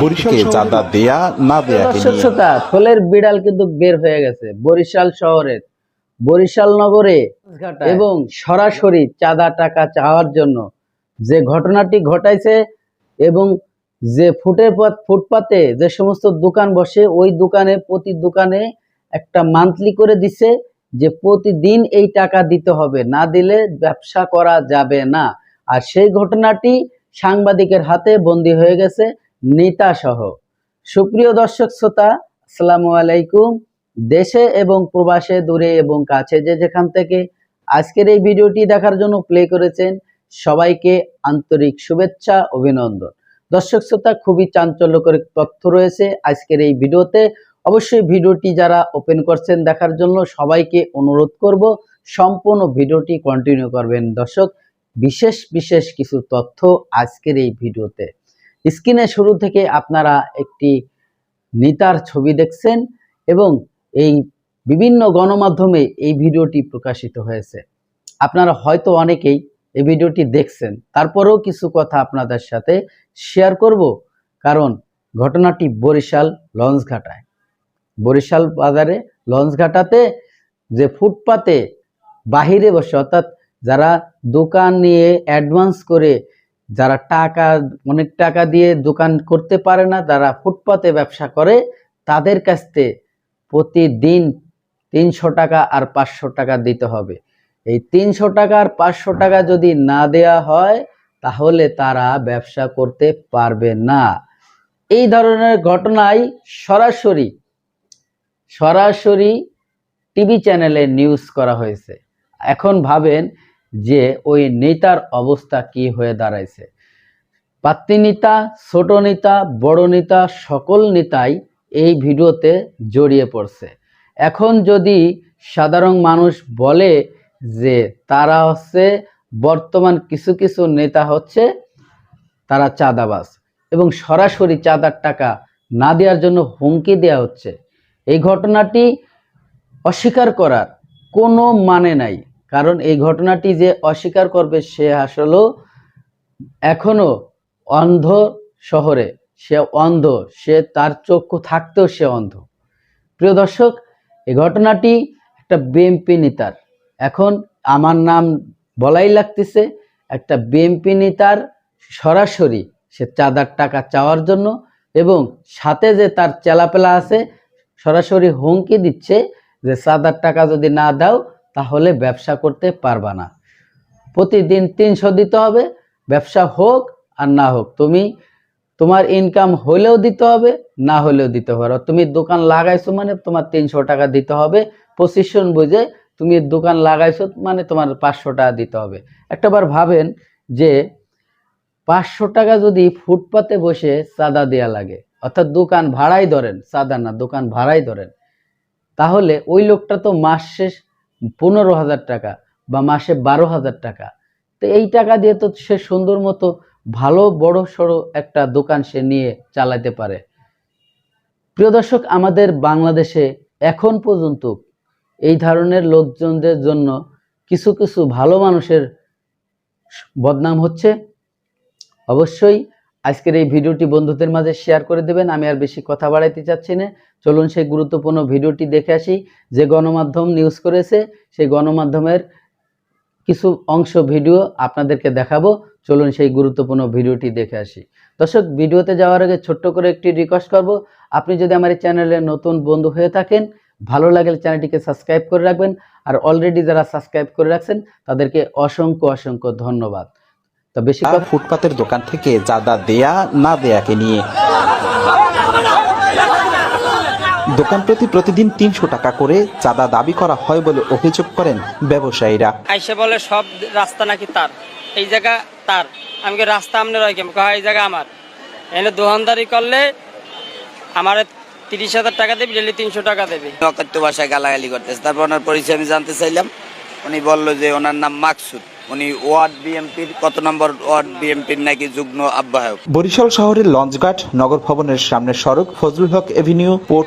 বরিশালকে চাঁদা দেয়া না দর্শক নিয়ে? বিড়াল কিন্তু বের হয়ে গেছে বরিশাল শহরের। বরিশাল নগরে এবং সরাসরি চাঁদা টাকা চাওয়ার জন্য যে ঘটনাটি ঘটাইছে এবং যে ফুটের পথ ফুটপাতে যে সমস্ত দোকান বসে ওই দোকানে প্রতি দোকানে একটা মান্থলি করে দিছে যে প্রতিদিন এই টাকা দিতে হবে। না দিলে ব্যবসা করা যাবে না। আর সেই ঘটনাটি সাংবাদিকের হাতে বন্দী হয়ে গেছে নেতা সহ। সুপ্রিয় দর্শক শ্রোতা, আসসালামু আলাইকুম। দেশে এবং প্রবাসে, দূরে এবং কাছে যে যেখান থেকে আজকের এই ভিডিওটি দেখার জন্য প্লে করেছেন, সবাইকে আন্তরিক শুভেচ্ছা, অভিনন্দন। দর্শক শ্রোতা, খুবই চাঞ্চল্যকর তথ্য রয়েছে আজকের এই ভিডিওতে। অবশ্যই ভিডিওটি যারা ওপেন করছেন দেখার জন্য সবাইকে অনুরোধ করব, সম্পূর্ণ ভিডিওটি কন্টিনিউ করবেন। দর্শক বিশেষ বিশেষ কিছু তথ্য আজকের এই ভিডিওতে। স্ক্রিনে শুরু থেকে আপনারা একটি নেতার ছবি দেখছেন এবং এই বিভিন্ন গণমাধ্যমে এই ভিডিওটি প্রকাশিত হয়েছে। আপনারা হয়তো অনেকেই এই ভিডিওটি দেখছেন। তারপরেও কিছু কথা আপনাদের সাথে শেয়ার করব, কারণ ঘটনাটি বরিশাল লঞ্চঘাটায়। বরিশাল বাজারে লঞ্চঘাটাতে যে ফুটপাতে বাহিরে বসে, অর্থাৎ যারা দোকান নিয়ে অ্যাডভান্স করে, যারা টাকা, অনেক টাকা দিয়ে দোকান করতে পারে না, যারা ফুটপাতে ব্যবসা করে, তাদের কাছ থেকে প্রতিদিন তিনশো টাকা আর পাঁচশো টাকা দিতে হবে। এই তিনশো টাকা আর পাঁচশো টাকা যদি না দেয়া হয়, তাহলে তারা ব্যবসা করতে পারবে না। এই ধরনের ঘটনায় সরাসরি সরাসরি টিভি চ্যানেলে নিউজ করা হয়েছে। এখন ভাবেন যে ওই নেতার অবস্থা কি হয়ে দাঁড়াইছে। পাত্রী নেতা, ছোট নেতা, বড় নেতা, সকল নেতাই এই ভিডিওতে জড়িয়ে পড়ছে। এখন যদি সাধারণ মানুষ বলে যে তারা হচ্ছে বর্তমান কিছু কিছু নেতা হচ্ছে, তারা চাঁদাবাজ এবং সরাসরি চাঁদার টাকা না দেওয়ার জন্য হুমকি দেওয়া হচ্ছে, এই ঘটনাটি অস্বীকার করার কোনো মানে নাই। কারণ এই ঘটনাটি যে অস্বীকার করবে সে আসলেও এখনও অন্ধ শহরে। সে অন্ধ, সে তার চক্ষু থাকতেও সে অন্ধ। প্রিয় দর্শক, এই ঘটনাটি একটা বিএমপি নেতার। এখন আমার নাম বলাই লাগতেছে, একটা বিএমপি নেতার সরাসরি সে চাঁদার টাকা চাওয়ার জন্য এবং সাথে যে তার চেলাপেলা আছে, সরাসরি হুমকি দিচ্ছে যে চাঁদার টাকা যদি না দাও তাহলে ব্যবসা করতে পারবা না। প্রতিদিন তিনশো দিতে হবে, ব্যবসা হোক আর না হোক, তুমি তোমার ইনকাম হলেও দিতে হবে, না হলেও দিতে আর তুমি দোকান লাগাইছো মানে তোমার তিনশো টাকা দিতে হবে পজিশন বুঝে তুমি দোকান লাগাইছো মানে তোমার পাঁচশো টাকা দিতে হবে। একটাবার ভাবেন যে পাঁচশো টাকা যদি ফুটপাতে বসে চাঁদা দেয়া লাগে, অর্থাৎ দোকান ভাড়াই ধরেন, চাঁদা না, দোকান ভাড়াই ধরেন, তাহলে ওই লোকটা তো মাস শেষ পনেরো হাজার টাকা বা মাসে বারো হাজার টাকা। তো এই টাকা দিয়ে তো সে সুন্দর মতো ভালো, বড়, সড়ো একটা দোকান সে নিয়ে চালাতে পারে। প্রিয় দর্শক, আমাদের বাংলাদেশে এখন পর্যন্ত এই ধরনের লোকজনদের জন্য কিছু কিছু ভালো মানুষের বদনাম হচ্ছে। অবশ্যই আজকের এই ভিডিওটি বন্ধুদের মাঝে শেয়ার করে দেবেন, আমি আর বেশি কথা বাড়াইতে চাচ্ছি না। চলুন সেই গুরুত্বপূর্ণ ভিডিওটি দেখে আসি। যে গণমাধ্যম নিউজ করেছে, সেই গণমাধ্যমের কিছু অংশ ভিডিও আপনাদেরকে দেখাবো। চলুন সেই গুরুত্বপূর্ণ ভিডিওটি দেখে আসি। দর্শক, ভিডিওতে যাওয়ার আগে ছোট্ট করে একটি রিকোয়েস্ট করব। আপনি যদি আমার এই চ্যানেলে নতুন বন্ধু হয়ে থাকেন, ভালো লাগলে চ্যানেলটিকে সাবস্ক্রাইব করে রাখবেন। আর অলরেডি যারা সাবস্ক্রাইব করে রাখছেন, তাদেরকে অসংখ্য অসংখ্য ধন্যবাদ। তো বেশি আর কথা ফুটপাতের দোকান থেকে চাঁদা দেয়া না দেয়াকে নিয়ে দোকান প্রতি প্রতিদিন তিনশো টাকা করে চাঁদা দাবি করা হয় বলে অভিযোগ করেন ব্যবসায়ীরা। আইসে বলে সব রাস্তা নাকি তার। এই জায়গা তার। আমি কি রাস্তা আমনে রয় কেমন? এই জায়গা আমার। এনে দোকানদারি করলে আমার তিরিশ হাজার টাকা দেবে ডেলি তিনশো টাকা দেবে। অকথ্য ভাষায় গালাগালি করতেছে। তারপর ওনার পরিচয় আমি জানতে চাইলাম। উনি বলল যে ওনার নাম মাকসুদ। উনি ওয়ার্ড বিএমপির, কত নম্বর ওয়ার্ড বিএমপির নাকি যুগ্ম আহ্বায়ক? বরিশাল শহরের লঞ্চঘাট, নগর ভবনের সামনে সড়ক, ফজলুল হক এভিনিউ, পোর্ট